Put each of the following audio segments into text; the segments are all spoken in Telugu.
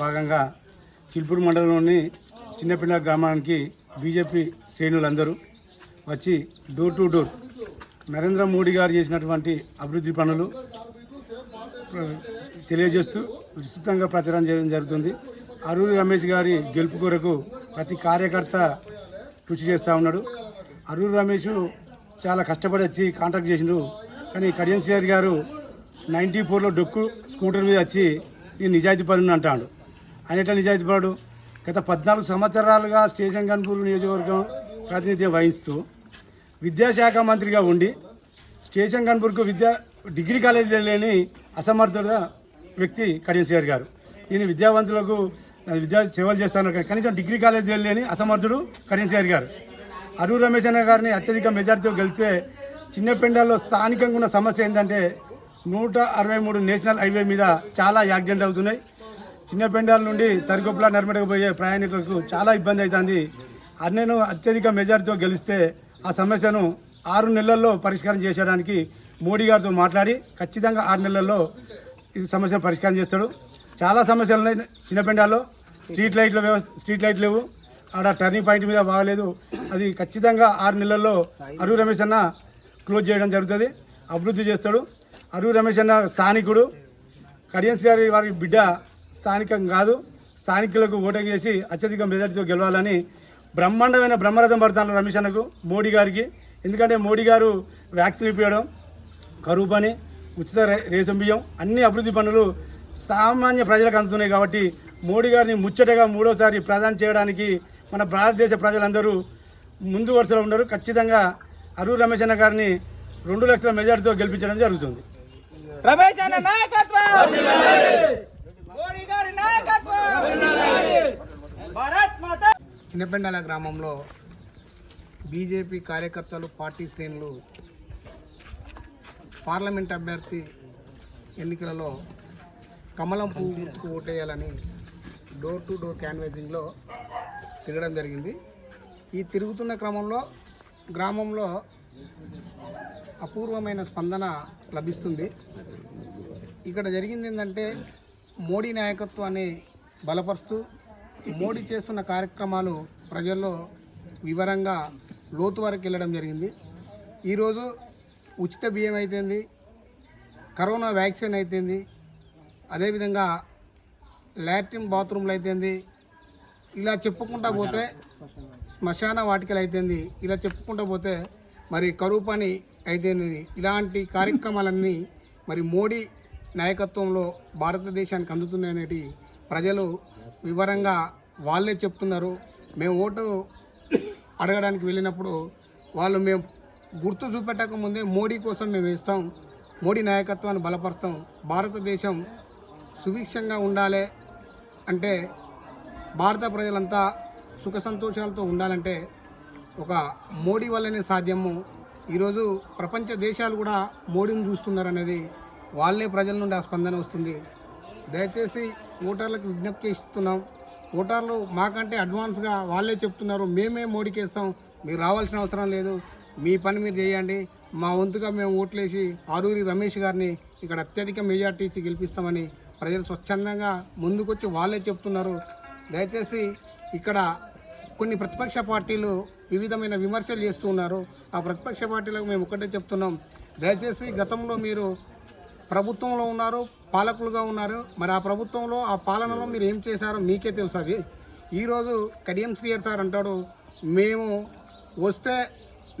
భాగంగా చిల్పూరు మండలంలోని చిన్నపిల్ల గ్రామానికి బీజేపీ శ్రేణులందరూ వచ్చి door to door Narendra Modi గారు చేసినటువంటి అభివృద్ధి పనులు తెలియజేస్తూ విస్తృతంగా ప్రచారం చేయడం జరుగుతుంది. అరూరి రమేష్ గారి గెలుపు కొరకు ప్రతి కార్యకర్త కృషి చేస్తూ ఉన్నాడు. అరూరి రమేష్ చాలా కష్టపడి వచ్చి కాంటాక్ట్ చేసిండు. కానీ కడియం శ్రీహరి గారు నైంటీ ఫోర్లో డొక్కు స్కూటర్ మీద వచ్చి నేను నిజాయితీపరుని అంటాడు. ఆయన ఎట్లా నిజాయితీ గత పద్నాలుగు సంవత్సరాలుగా స్టేషన్ కన్పూర్ నియోజకవర్గం ప్రాతినిధ్యం వహిస్తూ విద్యాశాఖ మంత్రిగా ఉండి స్టేషన్ కన్పూర్కు విద్యా డిగ్రీ కాలేజీ లేని అసమర్థుడ వ్యక్తి కడియం గారు. ఈయన విద్యావంతులకు విద్యా సేవలు చేస్తాను కనీసం డిగ్రీ కాలేజీ లేని అసమర్థుడు కడియం గారు. అరువు రమేష్ అన్న గారిని అత్యధిక మెజార్టీతో గెలిస్తే చిన్నపెండాల్లో స్థానికంగా ఉన్న సమస్య ఏంటంటే నూట అరవై మూడు నేషనల్ హైవే మీద చాలా యాక్సిడెంట్ అవుతున్నాయి. చిన్నపెండాల నుండి తరికొప్పల నర్మడకు ప్రయాణికులకు చాలా ఇబ్బంది అవుతుంది. అన్నను అత్యధిక మెజార్టీతో గెలిస్తే ఆ సమస్యను ఆరు నెలల్లో పరిష్కారం చేసేయడానికి మోడీ గారితో మాట్లాడి ఖచ్చితంగా ఆరు నెలల్లో ఈ సమస్యను పరిష్కారం చేస్తాడు. చాలా సమస్యలు ఉన్నాయి చిన్నపెండాల్లో స్ట్రీట్ లైట్ల వ్యవస్థ స్ట్రీట్ లైట్ లేవు. ఆడ టర్నింగ్ పాయింట్ మీద బాగలేదు. అది ఖచ్చితంగా ఆరు నెలల్లో అరు రమేష్ అన్న క్లోజ్ చేయడం జరుగుతుంది. అభివృద్ధి చేస్తాడు. అరువు రమేష్ అన్న స్థానికుడు. కడియన్స్ గారి వారి బిడ్డ స్థానికం కాదు. స్థానికులకు ఓటింగ్ చేసి అత్యధిక మెజార్టీతో గెలవాలని బ్రహ్మాండమైన బ్రహ్మరథం పడతాను రమేష్ అన్నకు మోడీ గారికి. ఎందుకంటే మోడీ గారు వ్యాక్సిన్ ఇప్పించడం కరువు పని ఉచిత రేషన్ బియ్యం అన్ని అభివృద్ధి పనులు సామాన్య ప్రజలకు అందుతున్నాయి కాబట్టి మోడీ గారిని ముచ్చటగా మూడోసారి ప్రధానం చేయడానికి మన భారతదేశ ప్రజలందరూ ముందు వరుసలో ఉన్నారు. ఖచ్చితంగా అరువు రమేష్ అన్న గారిని రెండు లక్షల మెజార్టీతో గెలిపించడం జరుగుతుంది. రమేష్ అన్న నాయకత్వం! మోడీ గారి నాయకత్వం! భారత్ మాత! చిన్నపెండాల గ్రామంలో బీజేపీ కార్యకర్తలు పార్టీ శ్రేణులు పార్లమెంట్ అభ్యర్థి ఎన్నికలలో కమలం పువ్వు గుర్తుకు ఓటేయాలని డోర్ టు డోర్ క్యాన్వేసింగ్లో తిరగడం జరిగింది. ఈ తిరుగుతున్న క్రమంలో గ్రామంలో అపూర్వమైన స్పందన లభిస్తుంది. ఇక్కడ జరిగింది ఏంటంటే మోడీ నాయకత్వాన్ని బలపరుస్తూ మోడీ చేస్తున్న కార్యక్రమాలు ప్రజల్లో వివరంగా లోతు వరకు వెళ్ళడం జరిగింది. ఈరోజు ఉచిత బియ్యం అయితేంది కరోనా వ్యాక్సిన్ అయితేంది అదేవిధంగా లాట్రిన్ బాత్రూమ్లు అయితేంది ఇలా చెప్పుకుంటా పోతే శ్మశాన వాటికలు అయితేంది ఇలా చెప్పుకుంటూ పోతే మరి కరువు పని అయితేంది ఇలాంటి కార్యక్రమాలన్నీ మరి మోడీ నాయకత్వంలో భారతదేశానికి అందుతున్నాయనేటి ప్రజలు వివరంగా వాళ్ళే చెప్తున్నారు. మేము ఓటు అడగడానికి వెళ్ళినప్పుడు వాళ్ళు మేము గుర్తు చూపెట్టక ముందే మోడీ కోసం మేము ఇస్తాం మోడీ నాయకత్వాన్ని బలపరుస్తాం. భారతదేశం సుభిక్షంగా ఉండాలి అంటే భారత ప్రజలంతా సుఖ సంతోషాలతో ఉండాలంటే ఒక మోడీ వల్లనే సాధ్యము. ఈరోజు ప్రపంచ దేశాలు కూడా మోడీని చూస్తున్నారు అనేది వాళ్ళే ప్రజల నుండి ఆ స్పందన వస్తుంది. దయచేసి ఓటర్లకు విజ్ఞప్తి ఇస్తున్నాం ఓటర్లు మాకంటే అడ్వాన్స్గా వాళ్ళే చెప్తున్నారు. మేమే మోడీకేస్తాం. మీరు రావాల్సిన అవసరం లేదు. మీ పని మీరు చేయండి. మా వంతుగా మేము ఓట్లేసి ఆరూరి రమేష్ గారిని ఇక్కడ అత్యధిక మెజార్టీ ఇచ్చి గెలిపిస్తామని ప్రజలు స్వచ్ఛందంగా ముందుకొచ్చి వాళ్ళే చెప్తున్నారు. దయచేసి ఇక్కడ కొన్ని ప్రతిపక్ష పార్టీలు వివిధమైన విమర్శలు చేస్తూ ఉన్నారు. ఆ ప్రతిపక్ష పార్టీలకు మేము ఒకటే చెప్తున్నాం. దయచేసి గతంలో మీరు ప్రభుత్వంలో ఉన్నారు పాలకులుగా ఉన్నారు. మరి ఆ ప్రభుత్వంలో ఆ పాలనలో మీరు ఏం చేశారో మీకే తెలుసు అది. ఈరోజు కడియం శ్రీయర్ సార్ అంటాడు మేము వస్తే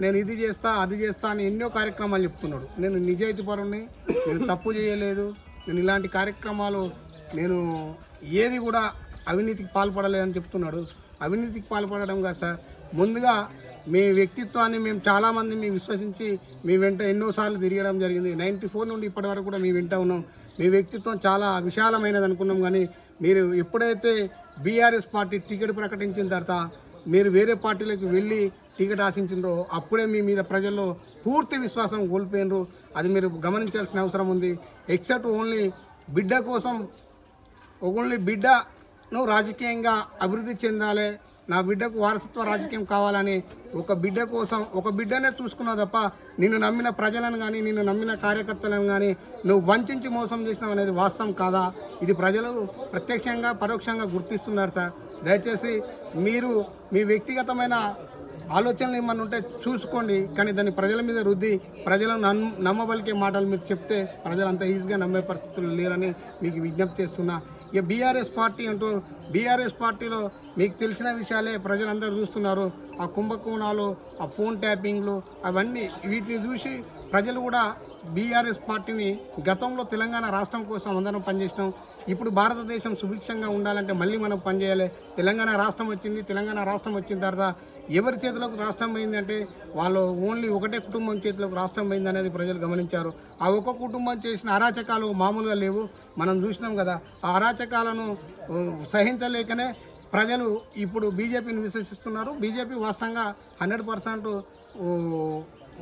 నేను ఇది చేస్తా అది చేస్తా అని ఎన్నో కార్యక్రమాలు చెప్తున్నాడు. నేను నిజాయితీ పరుణ్ణి నేను తప్పు చేయలేదు. నేను ఇలాంటి కార్యక్రమాలు నేను ఏది కూడా అవినీతికి పాల్పడలేదని చెప్తున్నాడు. అవినీతికి పాల్పడడం కాదు సార్. ముందుగా మీ వ్యక్తిత్వాన్ని మేము చాలామంది మీ విశ్వసించి మీ వెంట ఎన్నోసార్లు తిరగడం జరిగింది. నైంటీ ఫోర్ నుండి ఇప్పటి వరకు కూడా మీ వెంట ఉన్నాం. మీ వ్యక్తిత్వం చాలా విశాలమైనది అనుకున్నాం కానీ మీరు ఎప్పుడైతే బీఆర్ఎస్ పార్టీ టికెట్ ప్రకటించిన తర్వాత మీరు వేరే పార్టీలకు వెళ్ళి టికెట్ ఆశించిండ్రో అప్పుడే మీ మీద ప్రజల్లో పూర్తి విశ్వాసం కోల్పోయినరు. అది మీరు గమనించాల్సిన అవసరం ఉంది. ఎక్సెప్ట్ ఓన్లీ బిడ్డ కోసం ఓన్లీ బిడ్డను రాజకీయంగా అభివృద్ధి చెందాలి నా బిడ్డకు వారసత్వ రాజకీయం కావాలని ఒక బిడ్డ కోసం ఒక బిడ్డనే చూసుకున్నావు తప్ప నిన్ను నమ్మిన ప్రజలను కానీ నిన్ను నమ్మిన కార్యకర్తలను కానీ నువ్వు వంచి మోసం చేసినావు అనేది వాస్తవం కాదా? ఇది ప్రజలు ప్రత్యక్షంగా పరోక్షంగా గుర్తిస్తున్నారు సార్. దయచేసి మీరు మీ వ్యక్తిగతమైన ఆలోచనలు ఏమన్నా ఉంటే చూసుకోండి. కానీ దాన్ని ప్రజల మీద రుద్ది ప్రజలను నమ్ నమ్మబలికే మాటలు మీరు చెప్తే ప్రజలు అంత ఈజీగా నమ్మే పరిస్థితులు లేరని మీకు విజ్ఞప్తి చేస్తున్నా. ఇక బీఆర్ఎస్ పార్టీ అంటూ బీఆర్ఎస్ పార్టీలో మీకు తెలిసిన విషయాలే ప్రజలందరూ చూస్తున్నారు. ఆ కుంభకోణాలు ఆ ఫోన్ ట్యాపింగ్లు అవన్నీ వీటిని చూసి ప్రజలు కూడా బీఆర్ఎస్ పార్టీని గతంలో తెలంగాణ రాష్ట్రం కోసం అందరం పనిచేసినాం. ఇప్పుడు భారతదేశం సుభిక్షంగా ఉండాలంటే మళ్ళీ మనం పనిచేయాలి. తెలంగాణ రాష్ట్రం వచ్చింది తెలంగాణ రాష్ట్రం వచ్చిన తర్వాత ఎవరి చేతిలోకి రాష్ట్రం పోయిందంటే వాళ్ళు ఓన్లీ ఒకటే కుటుంబం చేతిలోకి రాష్ట్రం పోయింది అనేది ప్రజలు గమనించారు. ఆ ఒక్క కుటుంబం చేసిన అరాచకాలు మామూలుగా లేవు. మనం చూసినాం కదా ఆ అరాచకాలను సహించలేకనే ప్రజలు ఇప్పుడు బీజేపీని విశ్వసిస్తున్నారు. బీజేపీ వాస్తవంగా హండ్రెడ్ పర్సెంట్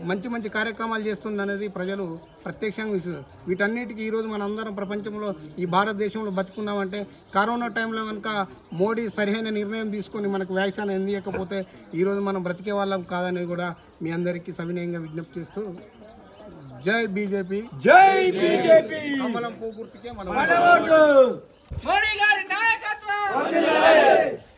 మంచి మంచి కార్యక్రమాలు చేస్తుంది అనేది ప్రజలు ప్రత్యక్షంగా విశ్వ వీటన్నిటికీ ఈరోజు మనందరం ప్రపంచంలో ఈ భారతదేశంలో బతుకున్నామంటే కరోనా టైంలో కనుక మోడీ సరైన నిర్ణయం తీసుకొని మనకు వ్యాక్సిన్ అందియకపోతే ఈరోజు మనం బ్రతికే వాళ్ళం కాదని కూడా మీ అందరికీ సవినయంగా విజ్ఞప్తి చేస్తూ జై బీజేపీ. జై బీజేపీ! కమలం మనం మోడీ గారి నాయకత్వం